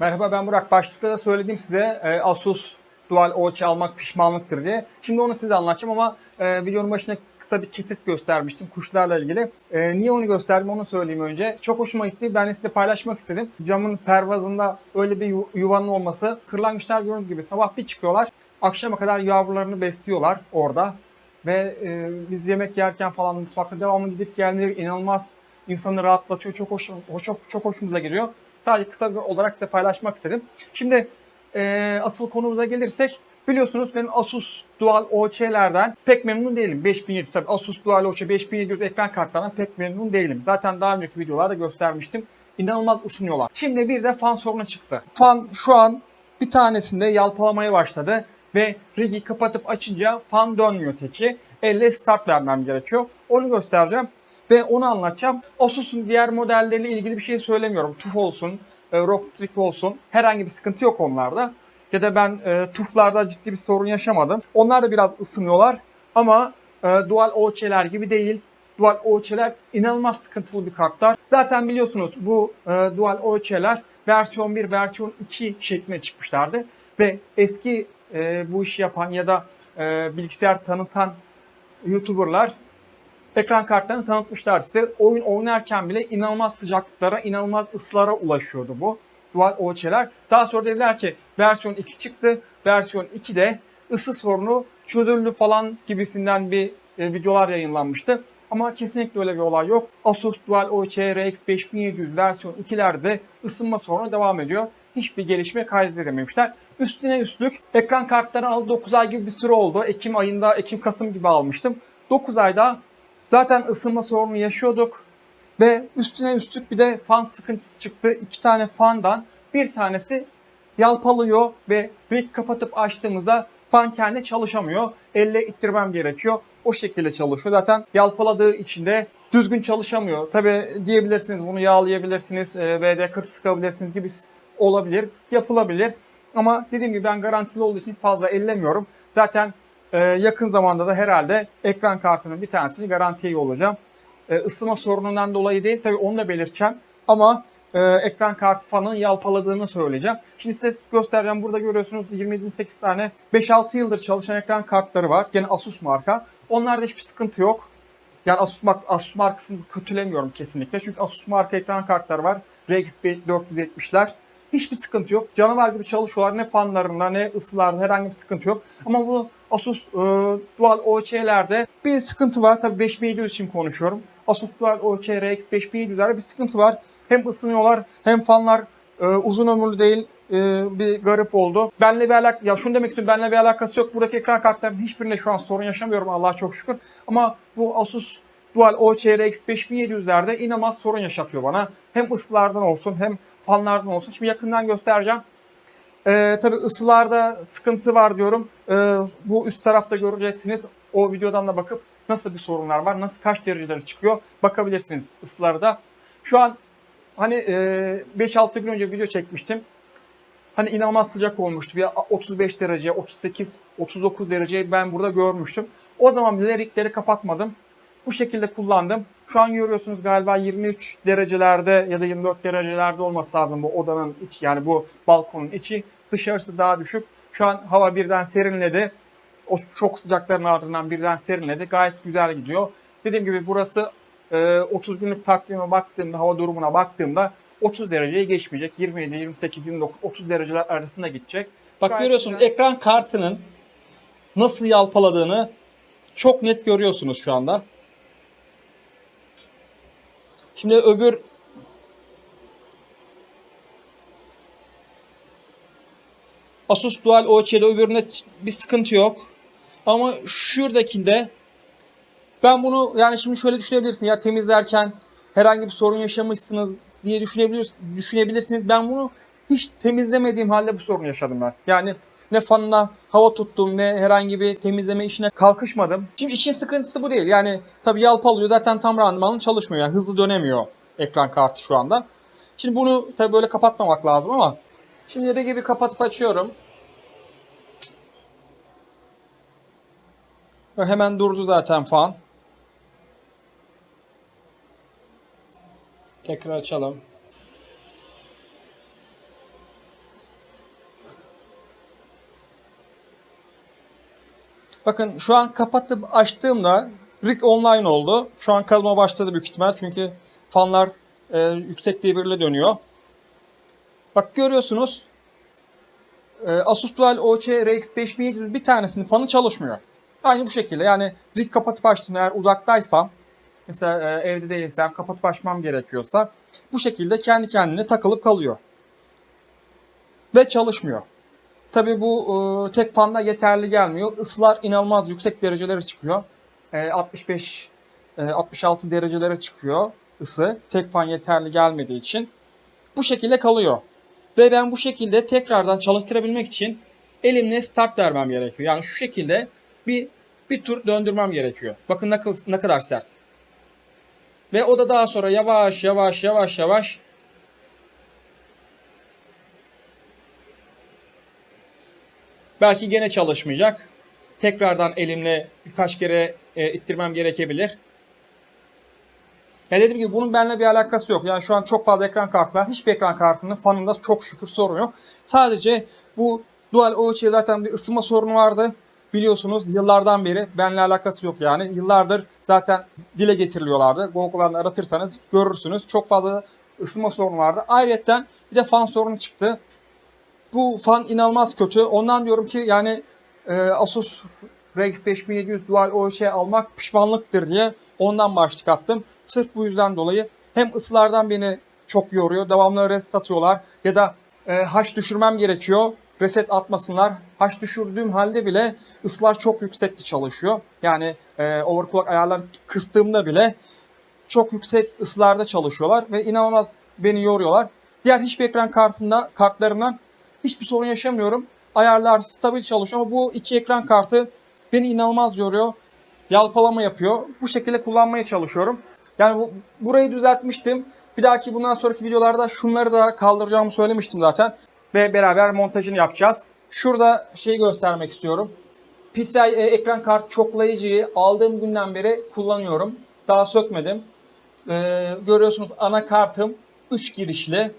Merhaba ben Burak. Başlıkta da söyledim size e, Asus Dual OC almak pişmanlıktır diye. Şimdi onu size anlatacağım ama e, videonun başına kısa bir kesit göstermiştim kuşlarla ilgili. E, niye onu gösterdim onu söyleyeyim önce. Çok hoşuma gitti. Ben de size paylaşmak istedim. Camın pervazında öyle bir yu- yuvanın olması. Kırlangıçlar gördüğünüz gibi sabah bir çıkıyorlar. Akşama kadar yavrularını besliyorlar orada. Ve e, biz yemek yerken falan mutfakta devamlı gidip gelmeleri inanılmaz insanı rahatlatıyor. Çok hoş, çok çok hoşumuza gidiyor. Sadece kısa bir olarak size paylaşmak istedim. Şimdi e, asıl konumuza gelirsek biliyorsunuz benim Asus Dual OC'lerden pek memnun değilim. 5700 tabii Asus Dual OC 5700 ekran kartlarından pek memnun değilim. Zaten daha önceki videolarda göstermiştim. İnanılmaz ısınıyorlar. Şimdi bir de fan sorunu çıktı. Fan şu an bir tanesinde yalpalamaya başladı ve rigi kapatıp açınca fan dönmüyor teki. Elle start vermem gerekiyor. Onu göstereceğim ve onu anlatacağım. Asus'un diğer modelleriyle ilgili bir şey söylemiyorum. TUF olsun, e, Rockstrix olsun herhangi bir sıkıntı yok onlarda. Ya da ben e, TUF'larda ciddi bir sorun yaşamadım. Onlar da biraz ısınıyorlar ama e, Dual OC'ler gibi değil. Dual OC'ler inanılmaz sıkıntılı bir kartlar. Zaten biliyorsunuz bu e, Dual OC'ler versiyon 1, versiyon 2 şeklinde çıkmışlardı. Ve eski e, bu işi yapan ya da e, bilgisayar tanıtan YouTuber'lar ekran kartlarını tanıtmışlar size. Oyun oynarken bile inanılmaz sıcaklıklara, inanılmaz ısılara ulaşıyordu bu Dual OC'ler. Daha sonra dediler ki versiyon 2 çıktı. Versiyon 2'de ısı sorunu çözüldü falan gibisinden bir e, videolar yayınlanmıştı. Ama kesinlikle öyle bir olay yok. Asus Dual OC RX 5700 versiyon 2'lerde ısınma sorunu devam ediyor. Hiçbir gelişme kaydedememişler. Üstüne üstlük ekran kartları aldı 9 ay gibi bir süre oldu. Ekim ayında, Ekim-Kasım gibi almıştım. 9 ayda Zaten ısınma sorunu yaşıyorduk. Ve üstüne üstlük bir de fan sıkıntısı çıktı. İki tane fandan bir tanesi yalpalıyor ve rig kapatıp açtığımızda fan kendi çalışamıyor. Elle ittirmem gerekiyor. O şekilde çalışıyor. Zaten yalpaladığı için de düzgün çalışamıyor. Tabi diyebilirsiniz bunu yağlayabilirsiniz, e, VD40 sıkabilirsiniz gibi olabilir, yapılabilir. Ama dediğim gibi ben garantili olduğu için fazla ellemiyorum. Zaten ee, yakın zamanda da herhalde ekran kartının bir tanesini garantiye yollayacağım. Ee, ısınma sorunundan dolayı değil tabii onu da belirteceğim. Ama e, ekran kartı fanın yalpaladığını söyleyeceğim. Şimdi size göstereceğim. Burada görüyorsunuz 278 tane 5-6 yıldır çalışan ekran kartları var. Gene Asus marka. Onlarda hiçbir sıkıntı yok. Yani Asus, mark Asus markasını kötülemiyorum kesinlikle. Çünkü Asus marka ekran kartları var. RX 470'ler. Hiçbir sıkıntı yok. Canavar gibi çalışıyorlar. Ne fanlarında ne ısılarda herhangi bir sıkıntı yok. Ama bu Asus e, Dual OC'lerde bir sıkıntı var. Tabii 5700 için konuşuyorum. Asus Dual OC RX 5700'lerde bir sıkıntı var. Hem ısınıyorlar hem fanlar e, uzun ömürlü değil e, bir garip oldu. Benle bir alak ya şunu demek istiyorum benle bir alakası yok. Buradaki ekran kartlarının hiçbirinde şu an sorun yaşamıyorum Allah'a çok şükür. Ama bu Asus Dual OC RX 5700'lerde inanılmaz sorun yaşatıyor bana. Hem ısılardan olsun hem fanlardan olsun. Şimdi yakından göstereceğim. Ee, tabii ısılarda sıkıntı var diyorum. Ee, bu üst tarafta göreceksiniz. O videodan da bakıp nasıl bir sorunlar var, nasıl kaç dereceleri çıkıyor bakabilirsiniz ısılarda. Şu an hani e, 5-6 gün önce video çekmiştim. Hani inanılmaz sıcak olmuştu. Bir 35 derece, 38, 39 derece ben burada görmüştüm. O zaman bile rigleri kapatmadım. Bu şekilde kullandım. Şu an görüyorsunuz galiba 23 derecelerde ya da 24 derecelerde olması lazım bu odanın içi yani bu balkonun içi. Dışarısı daha düşük. Şu an hava birden serinledi. O çok sıcakların ardından birden serinledi. Gayet güzel gidiyor. Dediğim gibi burası e, 30 günlük takvime baktığımda, hava durumuna baktığımda 30 dereceyi geçmeyecek. 27, 28, 29, 30 dereceler arasında gidecek. Bak Gayet görüyorsunuz güzel. ekran kartının nasıl yalpaladığını çok net görüyorsunuz şu anda. Şimdi öbür Asus Dual OC'de öbüründe bir sıkıntı yok. Ama şuradakinde ben bunu yani şimdi şöyle düşünebilirsin ya temizlerken herhangi bir sorun yaşamışsınız diye düşünebilir, düşünebilirsiniz. Ben bunu hiç temizlemediğim halde bu sorunu yaşadım ben. Yani ne fanına hava tuttum ne herhangi bir temizleme işine kalkışmadım. Şimdi işin sıkıntısı bu değil. Yani tabii yalpalıyor zaten tam randımanlı çalışmıyor. Yani hızlı dönemiyor ekran kartı şu anda. Şimdi bunu tabii böyle kapatmamak lazım ama şimdi de gibi kapatıp açıyorum. Hemen durdu zaten fan. Tekrar açalım. Bakın şu an kapatıp açtığımda Rig Online oldu. Şu an kazma başladı büyük ihtimal çünkü fanlar e, yüksek devirle dönüyor. Bak görüyorsunuz e, Asus Dual OC RX 5700 bir tanesinin fanı çalışmıyor. Aynı bu şekilde yani rig kapatıp açtığımda eğer uzaktaysam mesela e, evde değilsem kapatıp açmam gerekiyorsa bu şekilde kendi kendine takılıp kalıyor. Ve çalışmıyor. Tabi bu e, tek fanda yeterli gelmiyor. Isılar inanılmaz yüksek derecelere çıkıyor. E, 65 e, 66 derecelere çıkıyor ısı. Tek fan yeterli gelmediği için. Bu şekilde kalıyor. Ve ben bu şekilde tekrardan çalıştırabilmek için elimle start vermem gerekiyor. Yani şu şekilde bir bir tur döndürmem gerekiyor. Bakın ne, ne kadar sert. Ve o da daha sonra yavaş yavaş yavaş yavaş belki gene çalışmayacak. Tekrardan elimle birkaç kere e, ittirmem gerekebilir. Ya dediğim gibi bunun benimle bir alakası yok. Yani şu an çok fazla ekran kartı var. Hiçbir ekran kartının fanında çok şükür sorun yok. Sadece bu Dual OC zaten bir ısınma sorunu vardı. Biliyorsunuz yıllardan beri benimle alakası yok yani. Yıllardır zaten dile getiriliyorlardı. Google'dan aratırsanız görürsünüz. Çok fazla ısınma sorunu vardı. Ayrıca bir de fan sorunu çıktı. Bu fan inanılmaz kötü. Ondan diyorum ki yani e, Asus RX 5700 Dual OC almak pişmanlıktır diye ondan başlık attım. Sırf bu yüzden dolayı hem ısılardan beni çok yoruyor. Devamlı reset atıyorlar ya da e, haş düşürmem gerekiyor. Reset atmasınlar. Haş düşürdüğüm halde bile ısılar çok yüksekli çalışıyor. Yani e, overclock ayarlarını kıstığımda bile çok yüksek ısılarda çalışıyorlar ve inanılmaz beni yoruyorlar. Diğer hiçbir ekran kartında kartlarından hiçbir sorun yaşamıyorum. Ayarlar stabil çalışıyor ama bu iki ekran kartı beni inanılmaz yoruyor. Yalpalama yapıyor. Bu şekilde kullanmaya çalışıyorum. Yani bu, burayı düzeltmiştim. Bir dahaki bundan sonraki videolarda şunları da kaldıracağımı söylemiştim zaten. Ve beraber montajını yapacağız. Şurada şeyi göstermek istiyorum. PCI e, ekran kart çoklayıcıyı aldığım günden beri kullanıyorum. Daha sökmedim. Ee, görüyorsunuz anakartım 3 girişli.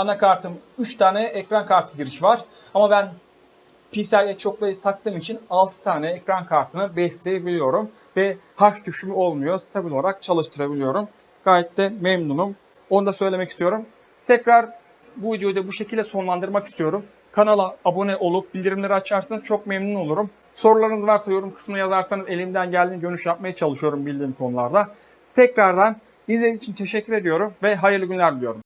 Anakartım 3 tane ekran kartı giriş var. Ama ben PCIe çoklayıcı taktığım için 6 tane ekran kartını besleyebiliyorum. Ve haş düşümü olmuyor. Stabil olarak çalıştırabiliyorum. Gayet de memnunum. Onu da söylemek istiyorum. Tekrar bu videoyu da bu şekilde sonlandırmak istiyorum. Kanala abone olup bildirimleri açarsanız çok memnun olurum. Sorularınız varsa yorum kısmına yazarsanız elimden geldiğince dönüş yapmaya çalışıyorum bildiğim konularda. Tekrardan izlediğiniz için teşekkür ediyorum ve hayırlı günler diliyorum.